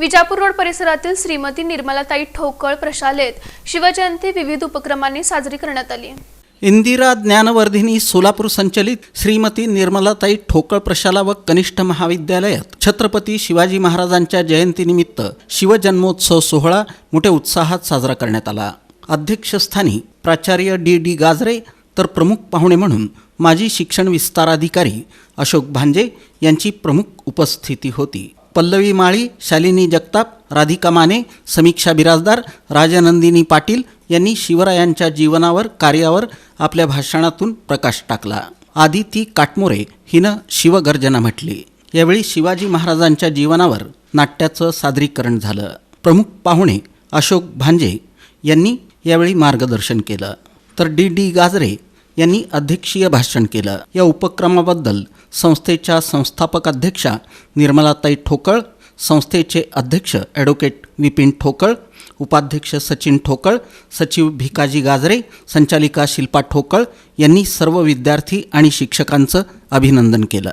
Vijapur road परिसरातील श्रीमती निर्मलाताई ठोकळ प्रशालेत शिवजयंती विविध उपक्रमांनी साजरी करण्यात आली. इंदिरा ज्ञानवर्धिनी सोलापूर संचलित श्रीमती निर्मलाताई ठोकळ प्रशाला व कनिष्ठ महाविद्यालयात छत्रपती शिवाजी महाराजांच्या जयंतीनिमित्त शिवजन्मोत्सव सोहळा मोठ्या उत्साहात साजरा करण्यात आला. अध्यक्षस्थानी प्राचार्य डी डी गाजरे तर प्रमुख पाहुणे म्हणून माजी शिक्षण विस्ताराधिकारी अशोक भांजे यांची प्रमुख उपस्थिती होती. पल्लवी माळी शालिनी जगताप राधिका माने समीक्षा बिराजदार राजनंदिनी पाटील यांनी शिवरायांच्या जीवनावर कार्यावर आपल्या भाषणातून प्रकाश टाकला. आदिती काटमोरे हिनं शिवगर्जना म्हटली. यावेळी शिवाजी महाराजांच्या जीवनावर नाट्याचं सादरीकरण झालं. प्रमुख पाहुणे अशोक भांजे यांनी यावेळी मार्गदर्शन केलं. तर डी डी गाजरे यांनी अध्यक्षीय भाषण केलं. या उपक्रमाबद्दल संस्थेच्या संस्थापक अध्यक्षा निर्मलाताई ठोकळ संस्थेचे अध्यक्ष ॲडव्होकेट विपिन ठोकळ उपाध्यक्ष सचिन ठोकळ सचिव भिकाजी गाजरे संचालिका शिल्पा ठोकळ यांनी सर्व विद्यार्थी आणि शिक्षकांचं अभिनंदन केलं.